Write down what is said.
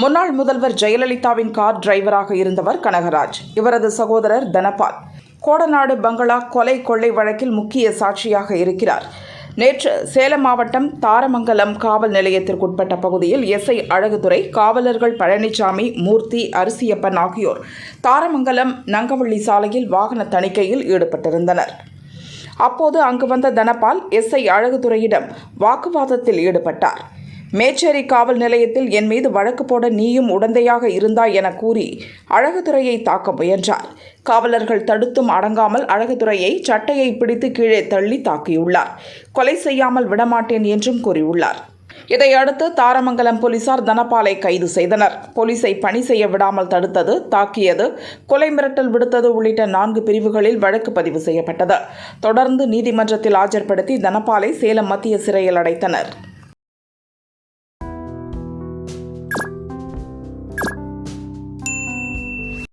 முன்னாள் முதல்வர் ஜெயலலிதாவின் கார் டிரைவராக இருந்தவர் கனகராஜ். இவரது சகோதரர் தனபால். கோடநாடு பங்களா கொலை கொள்ளை வழக்கில் முக்கிய சாட்சியாக இருக்கிறார். நேற்று சேலம் மாவட்டம் தாரமங்கலம் காவல் நிலையத்திற்குட்பட்ட பகுதியில் எஸ்ஐ அழகுதுரை காவலர்கள் பழனிசாமி மூர்த்தி அரிசியப்பன் ஆகியோர் தாரமங்கலம் நங்கவள்ளி சாலையில் வாகன தணிக்கையில் ஈடுபட்டிருந்தனர். அப்போது அங்கு வந்த தனபால் எஸ்ஐ அழகுதுரையிடம் வாக்குவாதத்தில் ஈடுபட்டார். மேச்சேரி காவல் நிலையத்தில் என் மீது வழக்கு போட நீயும் உடந்தையாக இருந்தாய் என கூறி அழகுதுறையை தாக்க முயன்றார். காவலர்கள் தடுத்தும் அடங்காமல் அழகுதுறையை சட்டையை பிடித்து கீழே தள்ளி தாக்கியுள்ளார். கொலை செய்யாமல் விடமாட்டேன் என்றும் கூறியுள்ளார். இதையடுத்து தாரமங்கலம் போலீசார் தனபாலை கைது செய்தனர். போலீசை பணி செய்ய விடாமல் தடுத்தது தாக்கியது கொலை மிரட்டல் விடுத்தது உள்ளிட்ட நான்கு பிரிவுகளில் வழக்கு பதிவு செய்யப்பட்டது. தொடர்ந்து நீதிமன்றத்தில் ஆஜர்படுத்தி தனபாலை சேலம் மத்திய சிறையில் அடைத்தனர்.